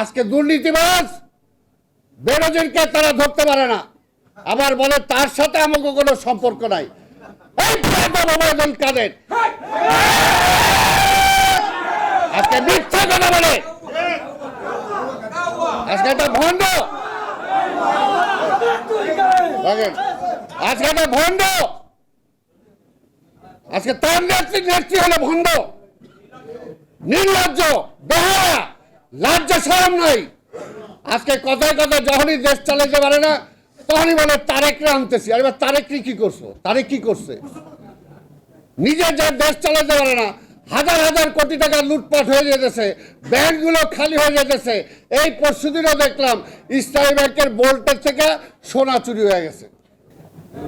আজকে দুর্নীতিবাজ বেরোজনকে তারা ধরতে পারে না। আবার বলে তার সাথে আমাকে কোনো সম্পর্ক নাই। কাদের? আজকে মিথ্যা কথা বলে। আজকে একটা ভণ্ড। আজকে একটা ভণ্ড। আজকে তার নেত্রী নেত্রী হলো ভণ্ড। নির্লজ্জ, বেহায়া। লাজ্জ সরম নাই। আজকে কথায় কথায় যখনই দেশ চালাইতে পারে না, তখনই বলে, তারেকরে আনতেছি। আর তারেকরি কি করছ? তারেক কি করছে? নিজের যা দেশ চালাতে পারে না, হাজার হাজার কোটি টাকা লুটপাট হয়ে যেতেছে, ব্যাংকগুলো খালি হয়ে যেতেছে। এই পরশুদিনও দেখলাম, ইসলামী ব্যাংকের বোল্টের থেকে সোনা চুরি হয়ে গেছে।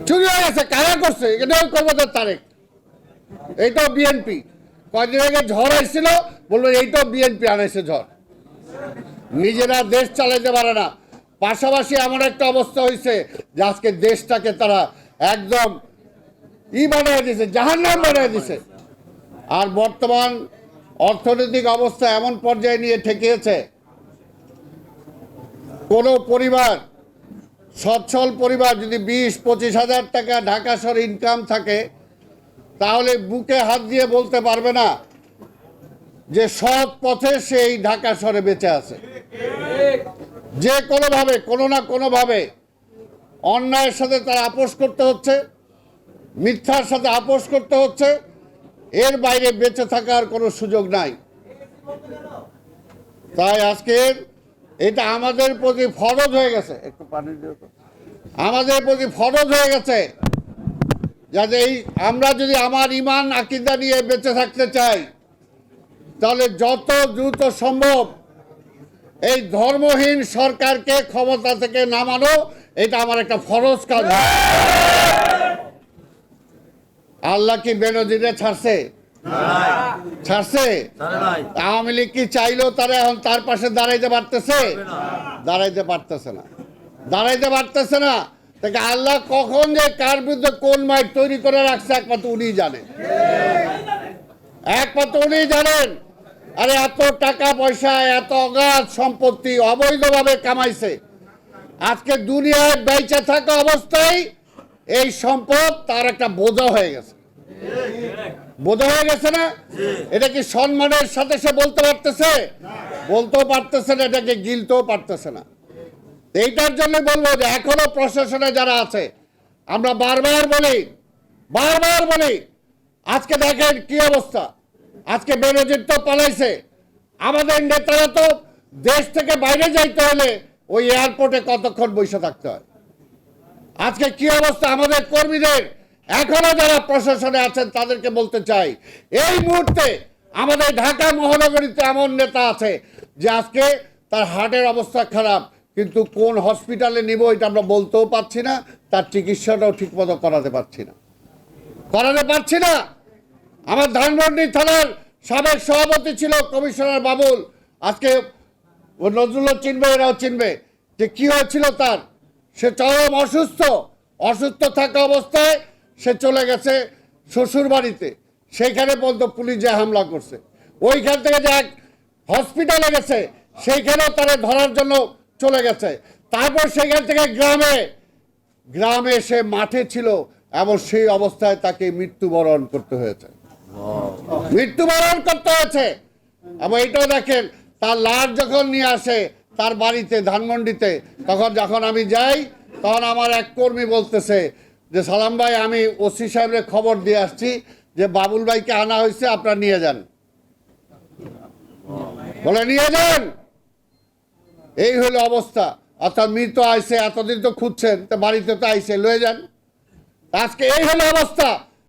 চুরি হয়ে গেছে, কারা করছে? এটাও তো তারেক। এইটাও বিএনপি। কয়েকদিন আগে ঝড় আসছিল বলল এইটাও বিএনপি আনাইছে ঝড়। নিজেরা দেশ চালাইতে পারে না। পাশাপাশি এমন একটা অবস্থা হয়েছে যে আজকে দেশটাকে তারা একদম ই বানিয়ে দিছে জাহান্নাম বানিয়ে দিছে আর বর্তমান অর্থনৈতিক অবস্থা এমন পর্যায়ে নিয়ে ঠেকিয়েছে, কোনো পরিবার, সচ্ছল পরিবার যদি বিশ, পঁচিশ হাজার টাকা ঢাকা শহরে ইনকাম থাকে, তাহলে বুকে হাত দিয়ে বলতে পারবে না যে সৎ পথে সেই ঢাকা শহরে বেঁচে আছে। যে কোনোভাবে, কোনো না কোনোভাবে অন্যায়ের সাথে তার আপোষ করতে হচ্ছে, মিথ্যার সাথে আপোষ করতে হচ্ছে, এর বাইরে বেঁচে থাকার কোনো সুযোগ নাই। তাই আজকের এটা আমাদের প্রতি ফরজ হয়ে গেছে। একটু পানি আমাদের প্রতি ফরজ হয়ে গেছে যাতে এই আমরা যদি আমার ইমান আকিদা নিয়ে বেঁচে থাকতে চাই তাহলে যত দ্রুত সম্ভব এই ধর্মহীন সরকারকে ক্ষমতা থেকে নামানো, এটা আমার একটা ফরজ কাজ। আল্লাহ কি বেনজিরে ছাড়ছে? ছাড়ছে? আওয়ামী লীগ কি চাইলেও তারা এখন তার পাশে দাঁড়াইতে পারতেছে? দাঁড়াইতে পারতেছে না। দাঁড়াইতে পারতেছে না। তাকে আল্লাহ কখন যে কার বিরুদ্ধে কোন মাইক তৈরি করে রাখছে, একমাত্র উনি জানেন একমাত্র উনি জানেন। আরে এত টাকা পয়সা, এত অগাধ সম্পত্তি অবৈধভাবে কামাইছে। আজকে দুনিয়ায় বেঁচে থাকা অবস্থায় এই সম্পদ তার একটা বোঝা হয়ে গেছে। বোঝা হয়ে গেছে না? এটা কি সম্মানের সাথে সে বলতে পারতেছে? বলতেও পারতেছে না, এটাকে গিলতেও পারতেছে না। এইটার জন্য বলব যে এখনও প্রশাসনে যারা আছে, আমরা বারবার বলি বারবার বলি, আজকে দেখেন কি অবস্থা। আজকে বেনজির তো পালাইছে। আমাদের নেতারা তো দেশ থেকে বাইরে যাইতে হলে ওই এয়ারপোর্টে কতক্ষণ বসে থাকতে হয়? আজকে কি অবস্থা? আমাদের কর্মীদের এখনও যারা প্রশাসনে আছেন তাদেরকে বলতে চাই, এই মুহূর্তে আমাদের ঢাকা মহানগরীতে এমন নেতা আছে যে আজকে তার হার্টের অবস্থা খারাপ, কিন্তু কোন হসপিটালে নিব এটা আমরা বলতেও পারছি না, তার চিকিৎসাটাও ঠিকমতো করাতে পারছি না। করাতে পারছি না? আমার ধানমন্ডি থানার সাবেক সভাপতি ছিল কমিশনার বাবুল। আজকে নজরুলও চিনবে, এরাও চিনবে যে কি হয়েছিল তার। সে চরম অসুস্থ অসুস্থ থাকা অবস্থায় সে চলে গেছে শ্বশুর বাড়িতে সেইখানে পর্যন্ত পুলিশ যে হামলা করছে। ওইখান থেকে যে এক হসপিটালে গেছে, সেইখানেও তারা ধরার জন্য চলে গেছে। তারপর সেখান থেকে গ্রামে গ্রামে সে মাঠে ছিল এবং সেই অবস্থায় তাকে মৃত্যুবরণ করতে হয়েছে। মৃত্যুবরণ করতে হয়েছে। এবং এটাও দেখেন, তার লাশ যখন নিয়ে আসে, তার বাড়িতে, ধানমন্ডিতে, তখন যখন আমি যাই, তখন আমার এক কর্মী বলতেছে যে, সালাম ভাই, আমি ওসি সাহেবের খবর দিয়ে আসছি যে, বাবুল ভাইকে আনা হয়েছে, আপনারা নিয়ে যান। বলে, নিয়ে যান। এই হলো অবস্থা। অর্থাৎ মৃত আইসে, এতদিন তো খুঁজছেন, তো বাড়িতে তো আইসে, লয়ে যান। আজকে এই হলো অবস্থা।